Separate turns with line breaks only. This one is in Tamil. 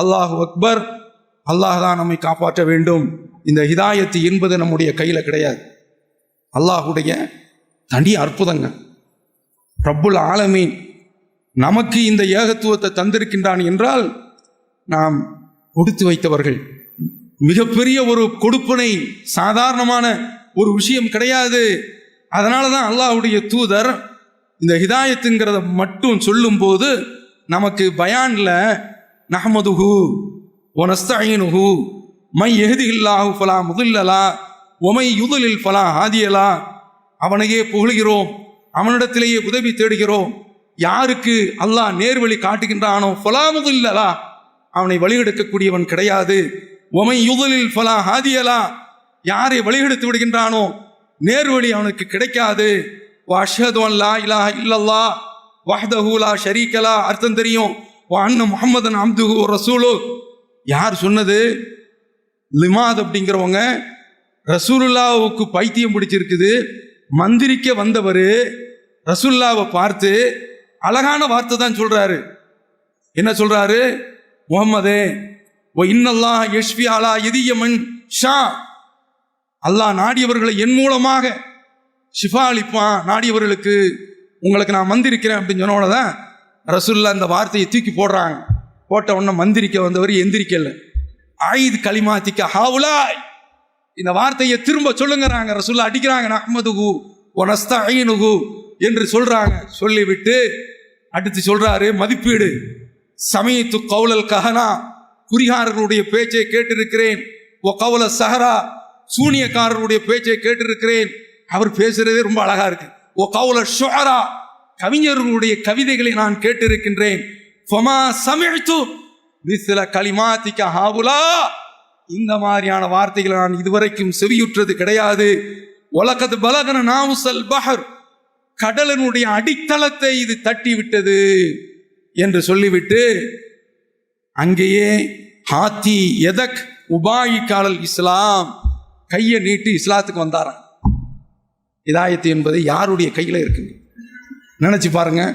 அல்லாஹ் அக்பர். அல்லாஹ் தான் நம்மை காப்பாற்ற வேண்டும். இந்த ஹிதாயத்து என்பது நம்முடைய கையில் கிடையாது. அல்லாஹுடைய தனி அற்புதங்க. பிரபுல் ஆலமீன். நமக்கு இந்த ஏகத்துவத்தை தந்திருக்கின்றான் என்றால் நாம் கொடுத்து வைத்தவர்கள். மிகப்பெரிய ஒரு கொடுப்பனை சாதாரணமான ஒரு விஷயம் கிடையாது. அதனால தான் அல்லாஹுடைய தூதர் இந்த ஹிதாயத்துங்கிறத மட்டும் சொல்லும்போது நமக்கு பயானில் நஹமதுஹு ஒனஸ்தீனுஹு மை எஹதில்லாஹு ஃபலா முதில்லலா. ஒமை யுதலில் ஃபலா ஹாதியலா. அவனையே புகழுகிறோம். அவனிடத்திலேயே உதவி தேடுகிறோம். யாருக்கு அல்லாஹ் நேர்வழி காட்டுகின்றானோ ஃபலா முதில்லலா. அவனை வழிகெடுக்கக்கூடியவன் கிடையாது. ஒமை யுதலில் ஃபலா ஆதியலா யாரை வழிகெடுத்து விடுகின்றானோ நேர்வழி அவனுக்கு கிடைக்காது. வஷது அல்லா இலா இல்லல்லா. வஹதஹுலா ஷரீக்கலா அர்த்தம் தெரியும். அண்ணன் முகமதன் அம்துகு அப்துஹு ரசூலு யார் சொன்னது? லிமாத் அப்படிங்கிறவங்க ரசூலுல்லாவுக்கு பைத்தியம் பிடிச்சிருக்குது. மந்திரிக்க வந்தவர் ரசூல்லாவை பார்த்து அழகான வார்த்தை தான் சொல்கிறாரு என்ன சொல்கிறாரு முகம்மதே ஓ இன்னல்லா யஷ்வி அலா எதியமன் ஷா. அல்லாஹ் நாடியவர்களை என் மூலமாக ஷிஃபா அளிப்பான். நாடியவர்களுக்கு உங்களுக்கு நான் மந்திரிக்கிறேன் அப்படின்னு சொன்னோட தான் ரசூல்லா அந்த வார்த்தையை தூக்கி போடுறாங்க. போட்ட உடனே மந்திரிக்க வந்தவர் எந்திரிக்கல. ஆயுது களிமாத்திக்க ஹாவுலாய். இந்த வார்த்தையை திரும்ப சொல்லுங்கிறாங்க. ரசூல்லா அடிக்கிறாங்க. நஹ்மதுகு ஒனஸ்தீனுகு என்று சொல்றாங்க. சொல்லிவிட்டு அடுத்து சொல்றாரு மதிப்பீடு. சமயத்து கவுலல் கஹனா. குறிகாரர்களுடைய பேச்சை கேட்டிருக்கிறேன். ஓ கவுல சஹரா. சூனியக்காரருடைய பேச்சை கேட்டிருக்கிறேன். அவர் பேசுறதே ரொம்ப அழகா இருக்கு. ஓ கவுல ஷுஅரா கவிஞர்களுடைய கவிதைகளை நான் கேட்டிருக்கின்றேன். ஃபமா ஹாவுலா. இந்த மாதிரியான வார்த்தைகளை நான் இதுவரைக்கும் செவியுற்றது கிடையாது. உலகத்து பலகன நாவுசல் பஹர். கடலனுடைய அடித்தளத்தை இது தட்டி விட்டது என்று சொல்லிவிட்டு அங்கேயே ஹாத்தி எதக் உபாயி காலல் இஸ்லாம் கையை நீட்டி இஸ்லாத்துக்கு வந்தாராம். இதாயத்து என்பது யாருடைய கையில் இருக்குங்க? நினச்சி பாருங்கள்